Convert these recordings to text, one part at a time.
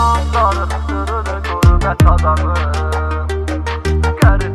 Yaman darıktırır gurbet adamı Garipsizliği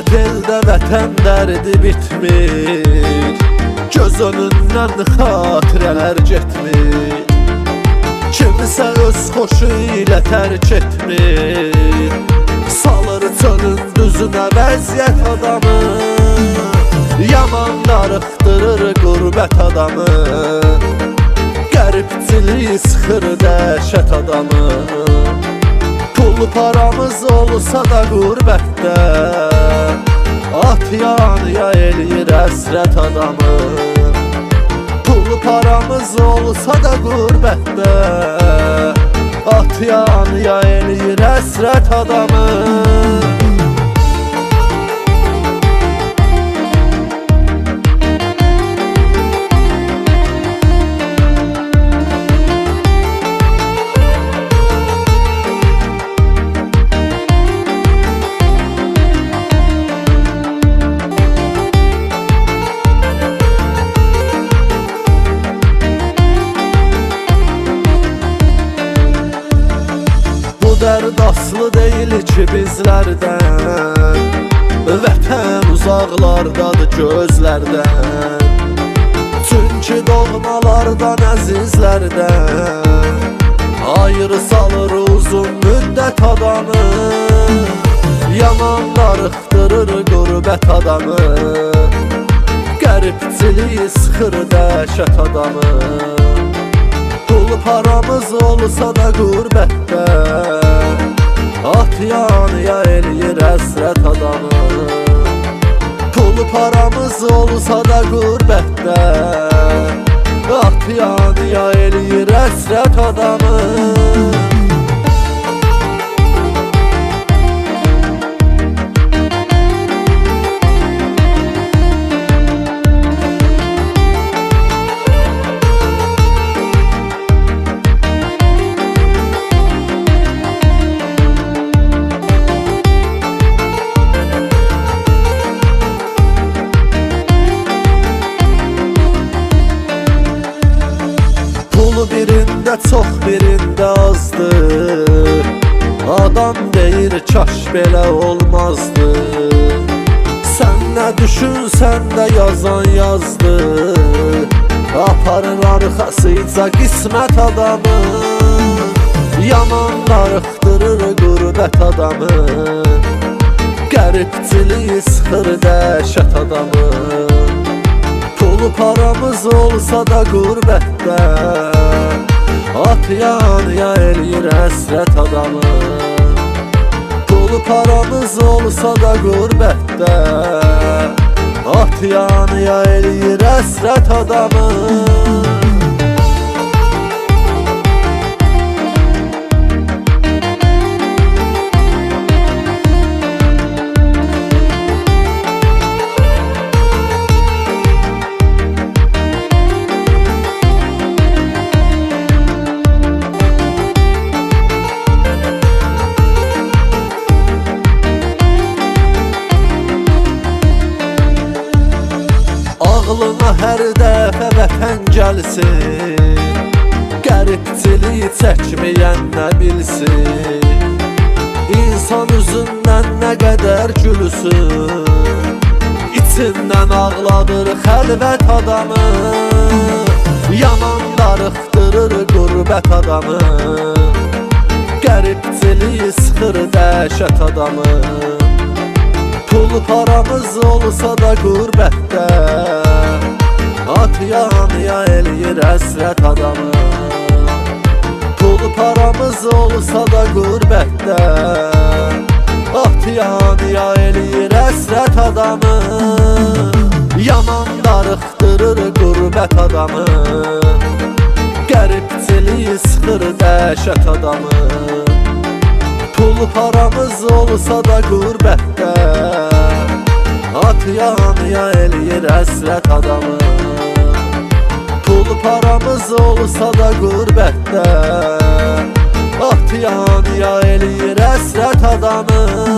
Eldə vətən dərdi bitmir Göz önündən xatirələr getmir Kimsə öz xoşu ilə tərk etmir Salır çölün düzünə vəziyyət adamı. Yaman darıxdırır qurbət adamı. Qəribçiliyi sıxır dəhşət adamı Pul paramız olsa da gurbette. At yanıya eləyir əsrət adamı. Pul paramız olsa da gurbette. At yanıya eləyir əsrət adamı aslı deyil ki bizlərdən Vətən uzaqlardadır gözlərdən Çünki doğmalardan əzizlərdən Ayrı salır uzun müddət adamı. Yaman darıxdırır qurbət adamı. Qəribçiliyi sıxır dəhşət adamı paramız olsa da gurbette. At yanıya eləyir əsrət adamı. Pul paramız olsa da gurbette. At yanıya eləyir əsrət adamı birində çox birində azdır Adam deyir kaş belə olmazdı. Sən nə düşünsən də yazan yazdı. Aparır arxasıca qismət adamı. Yaman darıxdırır qurbət adamı. Qəribçiliyi sıxır dəhşət adamı. Pul paramız olsa da gurbette At yanıya eləyir əsrət adamı. Pul paramız olsa da gurbette. At yanıya eləyir əsrət adamı gəlsin Qəribçiliyi çəkməyən nə bilsin? İnsan üzündən nə qədər gülsün? İçindən ağladır xəlvət adamı. Yaman darıxdırır qurbət adamı. Qəribçiliyi sıxır dəhşət adamı. Pul paramız olsa da gurbette At yanıya eləyir əsrət adamı. Pul paramız olsa da qürbətdə Ahtiyanıya eləyir əsrət adamı. Yaman darıxdırır qürbət adamı. Qəribçiliyi sıxır dəhşət adamı. Pul paramız olsa da qürbətdə At yanıya eləyir əsrət adamı Pul paramız olsa da gurbətdə Bahtiyar ya eləyir əsrət adamı.